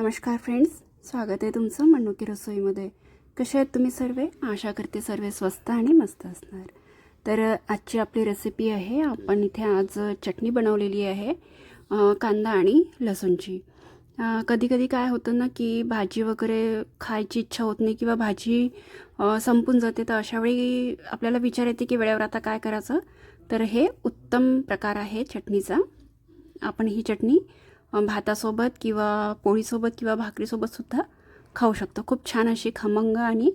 नमस्कार फ्रेंड्स स्वागत आहे तुमचं मनुकी रसोईमध्ये. कसे आहेत तुम्ही सर्व? आशा करते सर्व स्वस्त आणि मस्त असणार. तर आजची आपली रेसिपी आहे आपण इथे आज चटणी बनवलेली आहे कांदा आणि लसूणची. कधी कधी काय होतं ना की भाजी वगैरे खायची इच्छा होत नाही किंवा भाजी संपून जाते तर अशावेळी आपल्याला विचार येते की वेळेवर आता काय करायचं? तर हे उत्तम प्रकार आहे चटणीचा. आपण ही चटणी भातासोबत किंवा पोळीसोबत किंवा भाकरीसोबतसुद्धा खाऊ शकतो. खूप छान अशी खमंग आणि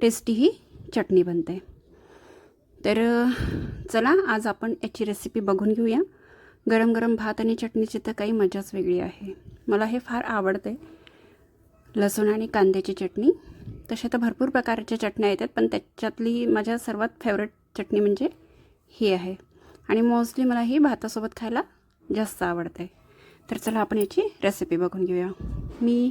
टेस्टी ही चटणी बनते. तर चला आज आपण याची रेसिपी बघून घेऊया. गरम गरम भात आणि चटणीची तर काही मजाच वेगळी आहे. मला हे फार आवडते. लसूण आणि कांद्याची चटणी. तशा तर भरपूर प्रकारच्या चटण्या येतात पण त्याच्यातली माझ्या सर्वात फेवरेट चटणी म्हणजे ही आहे. आणि मोस्टली मला ही भातासोबत खायला जास्त आवडते. तर चला आपण याची रेसिपी बघून घेऊया. मी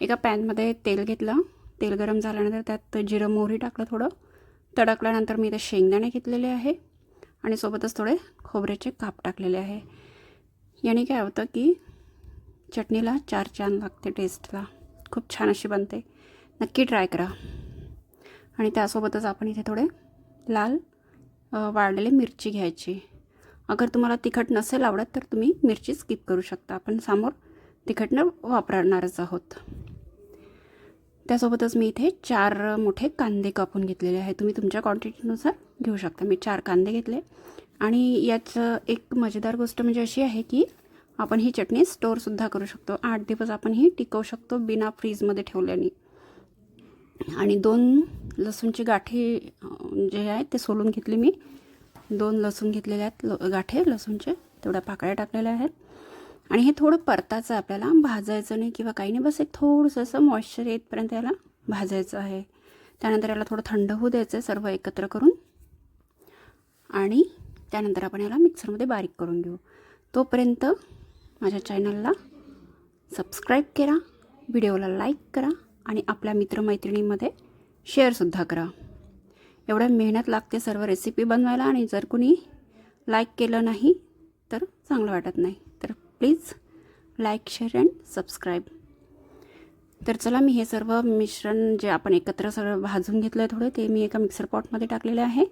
एका पॅनमध्ये तेल घेतलं. तेल गरम झाल्यानंतर त्यात जिरं मोहरी टाकलं थोडं. तडकल्यानंतर मी इथे शेंगदाणे घेतलेले आहे. आणि सोबतच थोडे खोबऱ्याचे काप टाकलेले आहे. याने काय होतं की चटणीला चार चान लागते टेस्टला खूप छान अशी बनते. नक्की ट्राय करा. आणि त्यासोबतच आपण इथे थोडे लाल वाळलेली मिरची घ्यायची. अगर तुम्हाला तिखट नसेल आवडत तर तुम्ही मिरची स्किप करू शकता. आपण समोर तिखट न वापरणारच आहोत. त्यासोबतच मी इथे चार मोठे कांदे कापून घेतलेले आहे तुम्ही तुमच्या क्वांटिटीनुसार घेऊ शकता. मी चार कांदे घेतले. आणि याचं एक मजेदार गोष्ट म्हणजे अशी आहे की आपण ही चटणी स्टोअरसुद्धा करू शकतो. आठ दिवस आपण ही टिकवू शकतो बिना फ्रीजमध्ये ठेवल्याने. आणि दोन लसूणची गाठी जे आहे ते सोलून घेतली मी. दोन लसूण घेतलेले आहेत ल गाठे लसूणचे तेवढ्या पाकळ्या टाकलेल्या आहेत. आणि हे थोडं परताचं आपल्याला भाजायचं नाही किंवा काही नाही बस एक थोडंसं असं मॉइश्चर येतपर्यंत याला भाजायचं आहे. त्यानंतर याला थोडं थंड होऊ द्यायचं आहे सर्व एकत्र करून. आणि त्यानंतर आपण याला मिक्सरमध्ये बारीक करून घेऊ. तोपर्यंत माझ्या चॅनलला सबस्क्राईब करा व्हिडिओला लाईक करा आणि आपल्या मित्रमैत्रिणीमध्ये शेअरसुद्धा करा. एवढ्या मेहनत लागते सर्व रेसिपी बनवायला आणि जर कुणी लाईक केलं नाही तर चांगलं वाटत नाही. तर please like share and subscribe तर चला मी हे सर्व मिश्रण जे आपण एकत्र सगळं भाजून घेतलं आहे थोडं ते मी एका मिक्सर पॉटमध्ये टाकलेलं आहे.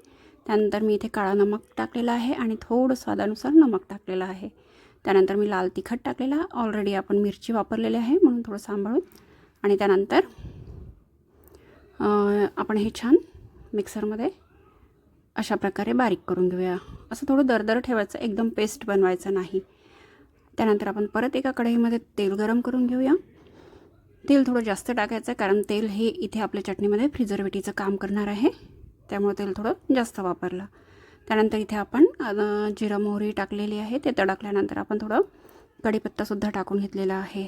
त्यानंतर मी इथे काळा नमक टाकलेला आहे आणि थोडं स्वादानुसार नमक टाकलेलं आहे. त्यानंतर मी लाल तिखट टाकलेला ऑलरेडी आपण मिरची वापरलेली आहे म्हणून थोडं सांभाळून. आणि त्यानंतर आपण हे छान मिक्सरमध्ये अशा प्रकारे बारीक करून घेऊया. असं थोडं दरदर ठेवायचं एकदम पेस्ट बनवायचं नाही. त्यानंतर आपण परत एका कढईमध्ये तेल गरम करून घेऊया. तेल थोडं जास्त टाकायचं कारण तेल हे इथे आपल्या चटणीमध्ये प्रिझर्वेटिव्हचं काम करणार आहे. त्यामुळे तेल थोडं जास्त वापरलं. त्यानंतर इथे आपण जिरा जिरं मोहरी टाकलेली आहे. ते तडकल्यानंतर आपण थोडं कढीपत्तासुद्धा टाकून घेतलेला आहे.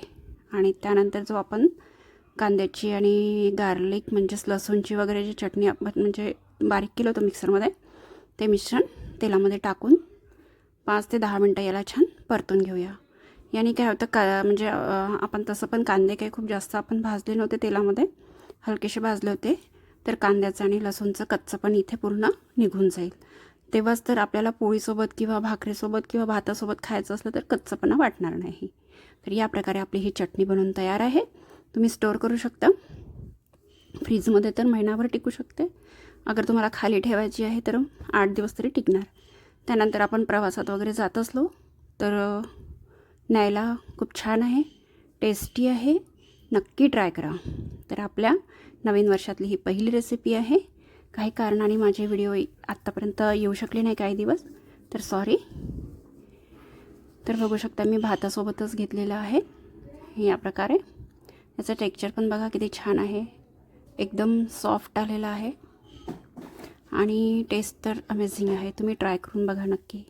आणि त्यानंतर जो आपण कांद्याची आणि गार्लिक म्हणजेच लसूणची वगैरे जी चटणी आपण म्हणजे बारीक केलं होतं मिक्सरमध्ये ते मिश्रण तेलामध्ये टाकून पाच ते दहा मिनटं याला छान परतून घेऊया. याने काय होतं का म्हणजे आपण तसं पण कांदे काही खूप जास्त आपण भाजले नव्हते तेलामध्ये हलकेसे भाजले होते तर कांद्याचं आणि लसूणचं कच्चं पण इथे पूर्ण निघून जाईल. तेव्हाच तर आपल्याला पोळीसोबत किंवा भाकरीसोबत किंवा भातासोबत खायचं असलं तर कच्चंपणा वाटणार नाही. तर या प्रकारे आपली ही चटणी बनवून तयार आहे. तुम्ही स्टोअर करू शकता. फ्रीजमध्ये तर महिनाभर टिकू शकते. अगर तुम्हाला खाली ठेवायची आहे तर आठ दिवस तरी टिकणार. त्यानंतर आपण प्रवासात वगैरे जात असलो तर न्यायला खूप छान आहे. टेस्टी आहे. नक्की ट्राय करा. तर आपल्या नवीन वर्षातली ही पहिली रेसिपी आहे. काही कारणाने माझे व्हिडिओ आत्तापर्यंत येऊ शकले नाही काही दिवस. तर सॉरी तर बघू शकता मी भातासोबतच घेतलेलं आहे. या प्रकारे. याचं टेक्स्चर पण बघा किती छान आहे. एकदम सॉफ्ट आलेलं आहे. आणि टेस्ट तर अमेझिंग आहे. तुम्ही ट्राय करून बघा नक्की.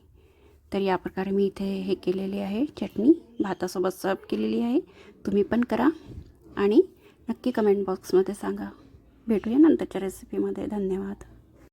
तर या प्रकारे मी इथे हे केलेली आहे. चटणी भातासोबत सर्व केलेली आहे. तुम्ही पण करा. आणि नक्की कमेंट बॉक्समध्ये सांगा. भेटूया नंतरच्या रेसिपीमध्ये धन्यवाद.